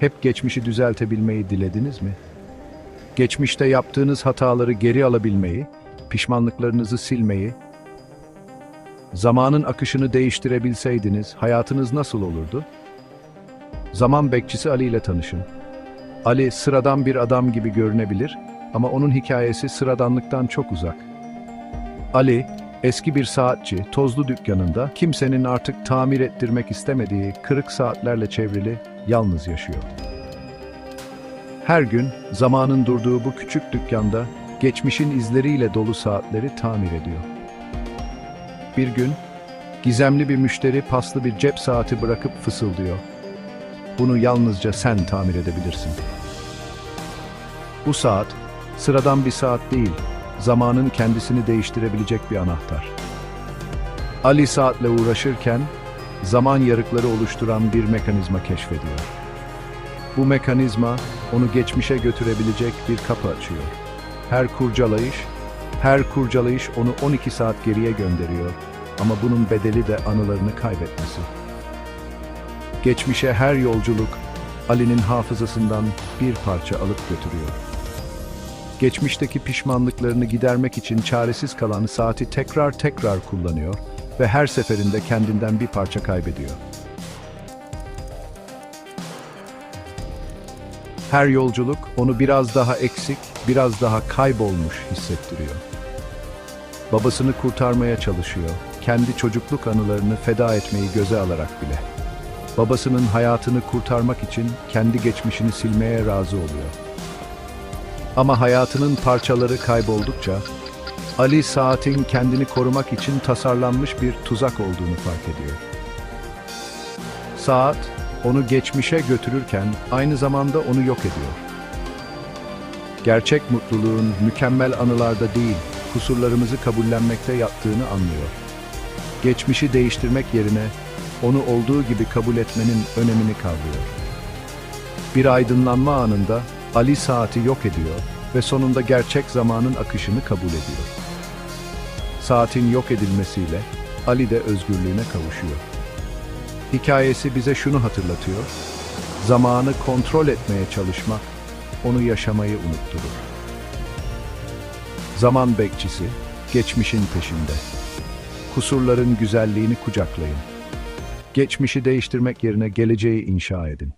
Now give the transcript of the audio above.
Hep geçmişi düzeltebilmeyi dilediniz mi? Geçmişte yaptığınız hataları geri alabilmeyi, pişmanlıklarınızı silmeyi, zamanın akışını değiştirebilseydiniz hayatınız nasıl olurdu? Zaman bekçisi Ali ile tanışın. Ali sıradan bir adam gibi görünebilir ama onun hikayesi sıradanlıktan çok uzak. Ali, eski bir saatçi, tozlu dükkanında kimsenin artık tamir ettirmek istemediği kırık saatlerle çevrili yalnız yaşıyor. Her gün zamanın durduğu bu küçük dükkanda geçmişin izleriyle dolu saatleri tamir ediyor. Bir gün gizemli bir müşteri paslı bir cep saati bırakıp fısıldıyor. Bunu yalnızca sen tamir edebilirsin. Bu saat sıradan bir saat değil, zamanın kendisini değiştirebilecek bir anahtar. Ali saatle uğraşırken zaman yarıkları oluşturan bir mekanizma keşfediyor. Bu mekanizma onu geçmişe götürebilecek bir kapı açıyor. Her kurcalayış, her kurcalayış onu 12 saat geriye gönderiyor ama bunun bedeli de anılarını kaybetmesi. Geçmişe her yolculuk Ali'nin hafızasından bir parça alıp götürüyor. Geçmişteki pişmanlıklarını gidermek için çaresiz kalan saati tekrar tekrar kullanıyor ve her seferinde kendinden bir parça kaybediyor. Her yolculuk onu biraz daha eksik, biraz daha kaybolmuş hissettiriyor. Babasını kurtarmaya çalışıyor, kendi çocukluk anılarını feda etmeyi göze alarak bile. Babasının hayatını kurtarmak için kendi geçmişini silmeye razı oluyor. Ama hayatının parçaları kayboldukça Ali saatin kendini korumak için tasarlanmış bir tuzak olduğunu fark ediyor. Saat onu geçmişe götürürken aynı zamanda onu yok ediyor. Gerçek mutluluğun mükemmel anılarda değil, kusurlarımızı kabullenmekte yattığını anlıyor. Geçmişi değiştirmek yerine onu olduğu gibi kabul etmenin önemini kavrıyor. Bir aydınlanma anında Ali saati yok ediyor ve sonunda gerçek zamanın akışını kabul ediyor. Saatin yok edilmesiyle Ali de özgürlüğüne kavuşuyor. Hikayesi bize şunu hatırlatıyor. Zamanı kontrol etmeye çalışmak onu yaşamayı unutturur. Zaman bekçisi geçmişin peşinde. Kusurların güzelliğini kucaklayın. Geçmişi değiştirmek yerine geleceği inşa edin.